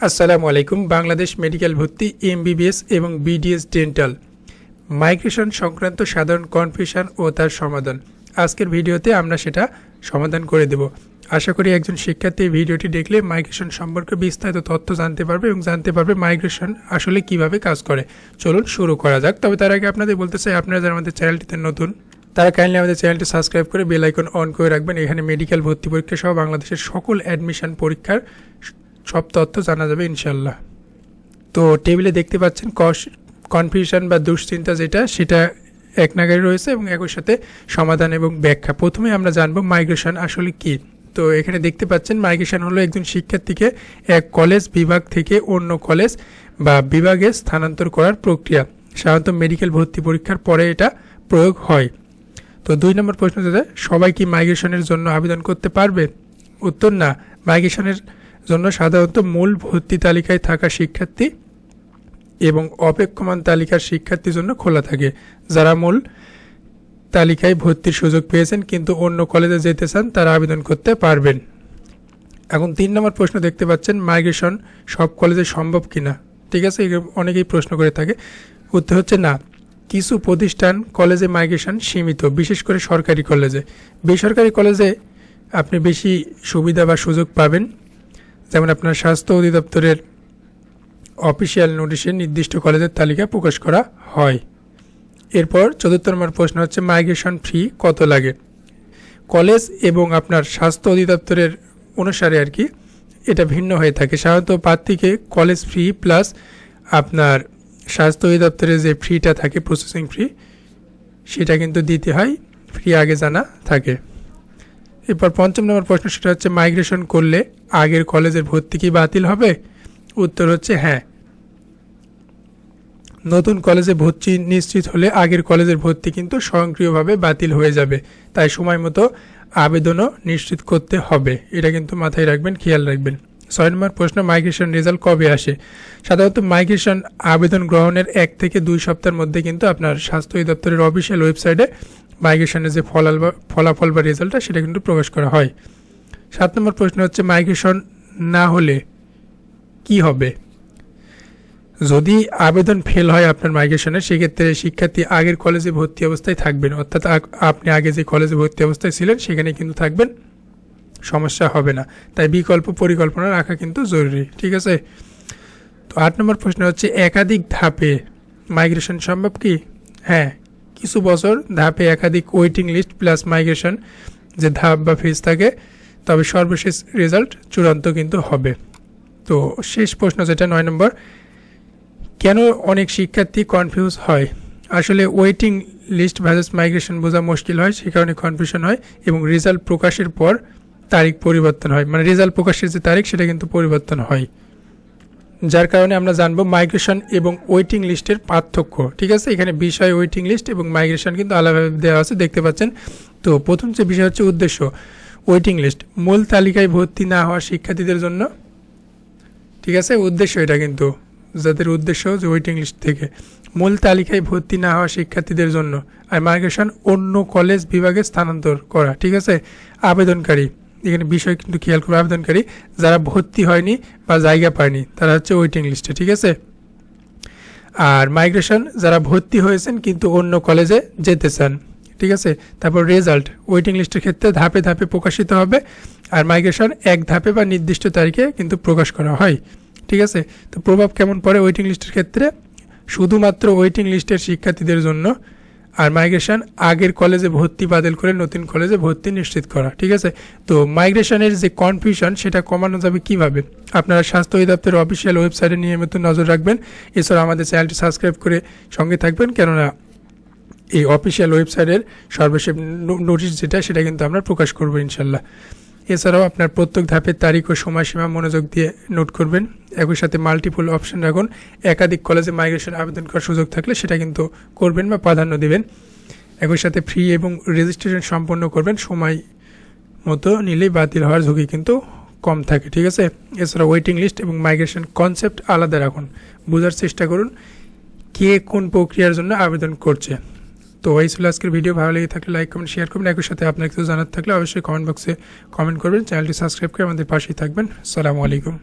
আসসালামু আলাইকুম। বাংলাদেশ মেডিকেল ভর্তি এমবিবিএস এবং বিডিএস ডেন্টাল। মাইগ্রেশন সংক্রান্ত সাধারণ কনফিউশন ও তার সমাধান। আজকের ভিডিওতে আমরা সেটা সমাধান করে দেব। আশা করি একজন শিক্ষার্থী ভিডিওটি দেখলে মাইগ্রেশন সম্পর্কে বিস্তারিত তথ্য জানতে পারবে এবং জানতে পারবে মাইগ্রেশন আসলে কীভাবে কাজ করে। চলুন শুরু করা যাক। তবে তার আগে আপনাদের বলতে চাই, আপনারা যারা আমাদের চ্যানেলটিতে নতুন, তারা কাইন্ডলি আমাদের চ্যানেলটি সাবস্ক্রাইব করে বেল আইকন অন করে রাখবেন। এখানে মেডিকেল ভর্তি পরীক্ষা সহ বাংলাদেশের সকল অ্যাডমিশন পরীক্ষার সব তথ্য জানা যাবে ইনশাল্লাহ তো টেবিলে দেখতে পাচ্ছেন কস কনফিউশন বা দুশ্চিন্তা যেটা, সেটা এক নাগারে রয়েছে এবং একই সাথে সমাধান এবং ব্যাখ্যা। প্রথমে আমরা জানব মাইগ্রেশন আসলে কি। তো এখানে দেখতে পাচ্ছেন মাইগ্রেশন হলো একজন শিক্ষার্থীকে এক কলেজ বিভাগ থেকে অন্য কলেজ বা বিভাগে স্থানান্তর করার প্রক্রিয়া। সাধারণত মেডিকেল ভর্তি পরীক্ষার পরে এটা প্রয়োগ হয়। তো দুই নম্বর প্রশ্ন যেটা সবাই কি মাইগ্রেশনের জন্য আবেদন করতে পারবে? উত্তর না। মাইগ্রেশনের জন্য সাধারণত মূল ভর্তি তালিকায় থাকা শিক্ষার্থী এবং অপেক্ষমান তালিকার শিক্ষার্থীর জন্য খোলা থাকে। যারা মূল তালিকায় ভর্তির সুযোগ পেয়েছেন কিন্তু অন্য কলেজে যেতে চান, তারা আবেদন করতে পারবেন। এখন তিন নম্বর প্রশ্ন দেখতে পাচ্ছেন, মাইগ্রেশন সব কলেজে সম্ভব কিনা? ঠিক আছে অনেকেই প্রশ্ন করে থাকে। উত্তর হচ্ছে না। কিছু প্রতিষ্ঠান কলেজে মাইগ্রেশন সীমিত, বিশেষ করে সরকারি কলেজে। বেসরকারি কলেজে আপনি বেশি সুবিধা বা সুযোগ পাবেন। যেমন আপনার স্বাস্থ্য অধিদপ্তরের অফিসিয়াল নোটিশে নির্দিষ্ট কলেজের তালিকা প্রকাশ করা হয়। এরপর চতুর্থ নম্বর প্রশ্ন হচ্ছে, মাইগ্রেশন ফি কত লাগে? কলেজ এবং আপনার স্বাস্থ্য অধিদপ্তরের অনুসারে আর কি এটা ভিন্ন হয়ে থাকে। সাধারণত প্রার্থীকে কলেজ ফি প্লাস আপনার স্বাস্থ্য অধিদপ্তরের যে ফিটা থাকে, প্রসেসিং ফি, সেটা কিন্তু দিতে হয়। ফি আগে জানা থাকে। এরপর পঞ্চম নম্বর প্রশ্ন সেটা হচ্ছে, মাইগ্রেশন করলে আগের কলেজের ভর্তি কি বাতিল হবে? উত্তর হচ্ছে হ্যাঁ। নতুন কলেজে ভর্তি নিশ্চিত হলে আগের কলেজের ভর্তি কিন্তু স্বয়ংক্রিয়ভাবে বাতিল হয়ে যাবে। তাই সময় মতো আবেদনও নিশ্চিত করতে হবে। এটা কিন্তু মাথায় রাখবেন, খেয়াল রাখবেন। ছয় নম্বর প্রশ্ন, মাইগ্রেশন রেজাল্ট কবে আসে? সাধারণত মাইগ্রেশন আবেদন গ্রহণের এক থেকে দুই সপ্তাহের মধ্যে কিন্তু আপনার স্বাস্থ্য অধিদপ্তরের অফিসিয়াল ওয়েবসাইটে মাইগ্রেশনের যে ফলাল বা ফলাফল বা রেজাল্টটা সেটা কিন্তু প্রকাশ করা হয়। সাত নম্বর প্রশ্ন হচ্ছে, মাইগ্রেশন না হলে কি হবে? যদি আবেদন ফেল হয় আপনার মাইগ্রেশনে সেক্ষেত্রে শিক্ষার্থী আগের কলেজে ভর্তি অবস্থায় থাকবেন। অর্থাৎ আপনি আগে যে কলেজে ভর্তি অবস্থায় ছিলেন, সেখানে কিন্তু থাকবেন। সমস্যা হবে না। তাই বিকল্প পরিকল্পনা রাখা কিন্তু জরুরি। ঠিক আছে? তো আট নম্বর প্রশ্ন হচ্ছে, একাধিক ধাপে মাইগ্রেশন সম্ভব কি? হ্যাঁ কিছু বছর ধাপে একাধিক ওয়েটিং লিস্ট প্লাস মাইগ্রেশন যে ধাপ বা ফেজ থাকে, তবে সর্বশেষ রেজাল্ট চূড়ান্ত কিন্তু হবে। তো শেষ প্রশ্ন যেটা, নয় নম্বর, কেন অনেক শিক্ষার্থী কনফিউজ হয়? আসলে ওয়েটিং লিস্ট ভার্সাস মাইগ্রেশন বোঝা মুশকিল হয়, সে কারণে কনফিউশন হয় এবং রেজাল্ট প্রকাশের পর তারিখ পরিবর্তন হয়। মানে রেজাল্ট প্রকাশের যে তারিখ, সেটা কিন্তু পরিবর্তন হয়। যার কারণে আমরা জানব মাইগ্রেশন এবং ওয়েটিং লিস্টের পার্থক্য। ঠিক আছে? এখানে বিষয় ওয়েটিং লিস্ট এবং মাইগ্রেশন কিন্তু আলাদাভাবে দেওয়া আছে, দেখতে পাচ্ছেন। তো প্রথম যে বিষয় হচ্ছে উদ্দেশ্য ওয়েটিং লিস্ট মূল তালিকায় ভর্তি না হওয়া শিক্ষার্থীদের জন্য। ঠিক আছে? উদ্দেশ্য এটা কিন্তু, যাদের উদ্দেশ্য যে ওয়েটিং লিস্ট থেকে। মূল তালিকায় ভর্তি না হওয়া শিক্ষার্থীদের জন্য। আর মাইগ্রেশন অন্য কলেজ বিভাগে স্থানান্তর করা। ঠিক আছে? আবেদনকারী। এখানে বিষয় কিন্তু খেয়াল করবে আবেদনকারী যারা ভর্তি হয়নি বা জায়গা পায়নি, তারা হচ্ছে ওয়েটিং লিস্টে ঠিক আছে? আর মাইগ্রেশন যারা ভর্তি হয়েছেন কিন্তু অন্য কলেজে যেতে চান, ঠিক আছে? তারপর রেজাল্ট ওয়েটিং লিস্টের ক্ষেত্রে ধাপে ধাপে প্রকাশিত হবে আর মাইগ্রেশন এক ধাপে বা নির্দিষ্ট তারিখে কিন্তু প্রকাশ করা হয়, ঠিক আছে? তো প্রভাব কেমন পড়ে ওয়েটিং লিস্টের ক্ষেত্রে? শুধুমাত্র ওয়েটিং লিস্টের শিক্ষার্থীদের জন্য আর মাইগ্রেশন আগের কলেজে ভর্তি বাতিল করে নতুন কলেজে ভর্তি নিশ্চিত করা, ঠিক আছে? তো মাইগ্রেশনের যে কনফিউশন সেটা কমানো যাবে কীভাবে? আপনারা স্বাস্থ্য অধিদপ্তরের অফিসিয়াল ওয়েবসাইটে নিয়মিত নজর রাখবেন। এছাড়া আমাদের চ্যানেলটি সাবস্ক্রাইব করে সঙ্গে থাকবেন। কেননা এই অফিসিয়াল ওয়েবসাইটের সর্বশেষ নোটিশ যেটা, সেটা কিন্তু আমরা প্রকাশ করব, ইনশাল্লাহ। এছাড়াও আপনার প্রত্যেক ধাপের তারিখ ও সময়সীমা মনোযোগ দিয়ে নোট করবেন। একই সাথে মাল্টিপল অপশন রাখুন। একাধিক কলেজে মাইগ্রেশন আবেদন করার সুযোগ থাকলে সেটা কিন্তু করবেন বা প্রাধান্য দেবেন। একই সাথে ফ্রি এবং রেজিস্ট্রেশন সম্পন্ন করবেন। সময় মতো নিলেই বাতিল হওয়ার ঝুঁকি কিন্তু কম থাকে, ঠিক আছে? এছাড়া ওয়েটিং লিস্ট এবং মাইগ্রেশন কনসেপ্ট আলাদা রাখুন। বোঝার চেষ্টা করুন কে কোন প্রক্রিয়ার জন্য আবেদন করছে। তো এই ছিল আজকের ভিডিও ভালো লেগে থাকলে লাইক কমেন্ট শেয়ার করবেন। একই সাথে আপনার কিছু জানার থাকলে অবশ্যই কমেন্ট বক্সে কমেন্ট করবেন। চ্যানেলটি সাবস্ক্রাইব করে আমাদের পাশেই থাকবেন। সালামু আলাইকুম।